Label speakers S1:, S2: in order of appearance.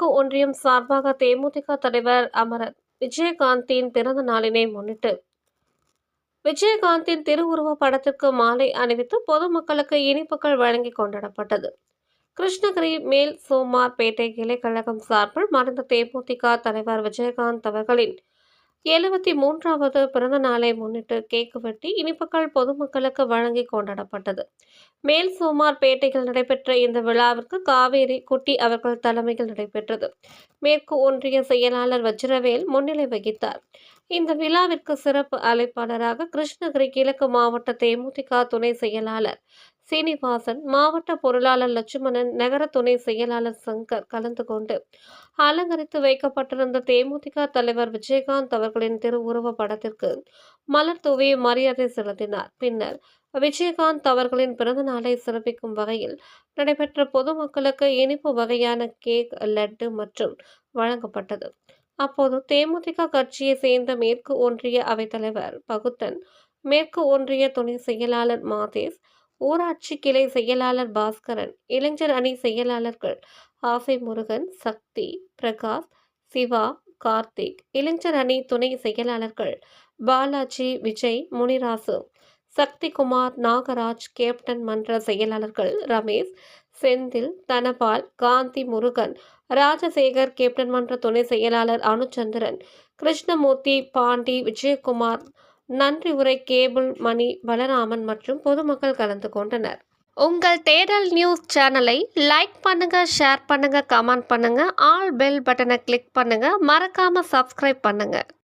S1: மேற்கு ஒன்றியம் சார்பாக தேமுதிக தலைவர் அமரர் விஜயகாந்தின் பிறந்த நாளினை முன்னிட்டு விஜயகாந்தின் திருவுருவ படத்திற்கு மாலை அணிவித்து பொதுமக்களுக்கு இனிப்புகள் வழங்கி கொண்டாடப்பட்டது. கிருஷ்ணகிரி மேல் சோமார்பேட்டை கிளை கழகம் சார்பில் மறைந்த தேமுதிக தலைவர் விஜயகாந்த் அவர்களின் எழுபத்தி மூன்றாவது பிறந்த நாளை முன்னிட்டு கேக்கு வெட்டி இனிப்புகள் பொதுமக்களுக்கு வழங்கி கொண்டாடப்பட்டது. மேல் சோமார்பேட்டையில் நடைபெற்ற இந்த விழாவிற்கு காவேரி குட்டி அவர்கள் தலைமையில் நடைபெற்றது. மேற்கு ஒன்றிய செயலாளர் வஜ்ரவேல் முன்னிலை வகித்தார். இந்த விழாவிற்கு சிறப்பு அழைப்பாளராக கிருஷ்ணகிரி கிழக்கு மாவட்ட தேமுதிக துணை செயலாளர் சீனிவாசன் மாவட்ட பொருளாளர் லட்சுமணன் நகர துணை செயலாளர் சங்கர் கலந்து கொண்டு அலங்கரித்து வைக்கப்பட்டிருந்த தேமுதிக தலைவர் விஜயகாந்த் அவர்களின் திருவுருவ படத்திற்கு மலர் தூவி மரியாதை செலுத்தினார். பின்னர் விஜயகாந்த் அவர்களின் பிறந்த நாளை சிறப்பிக்கும் வகையில் நடைபெற்ற பொதுமக்களுக்கு இனிப்பு வகையான கேக் லட்டு மற்றும் வழங்கப்பட்டது. அப்போது தேமுதிக கட்சியை சேர்ந்த மேற்கு ஒன்றிய அவைத்தலைவர் பகுத்தன் மேற்கு ஒன்றிய துணை செயலாளர் மாதேஷ் ஊராட்சி கிளை செயலாளர் பாஸ்கரன் இளைஞர் அணி செயலாளர்கள் ஆசை முருகன் சக்தி பிரகாஷ் சிவா கார்த்திக் இளைஞர் அணி துணை செயலாளர்கள் பாலாஜி விஜய் முனிராசு சக்திகுமார் நாகராஜ் கேப்டன் மன்ற செயலாளர்கள் ரமேஷ் செந்தில் தனபால் காந்தி முருகன் ராஜசேகர் கேப்டன் மன்ற துணை செயலாளர் அனுச்சந்திரன் கிருஷ்ணமூர்த்தி பாண்டி விஜயகுமார் நன்றி உரை கேபிள் மணி பலராமன் மற்றும் பொதுமக்கள் கலந்து கொண்டனர். உங்கள் தேடல் நியூஸ் சேனலை லைக் பண்ணுங்க ஷேர் பண்ணுங்க கமெண்ட் பண்ணுங்க ஆல் பெல் பட்டனை கிளிக் பண்ணுங்க மறக்காம சப்ஸ்கிரைப் பண்ணுங்க.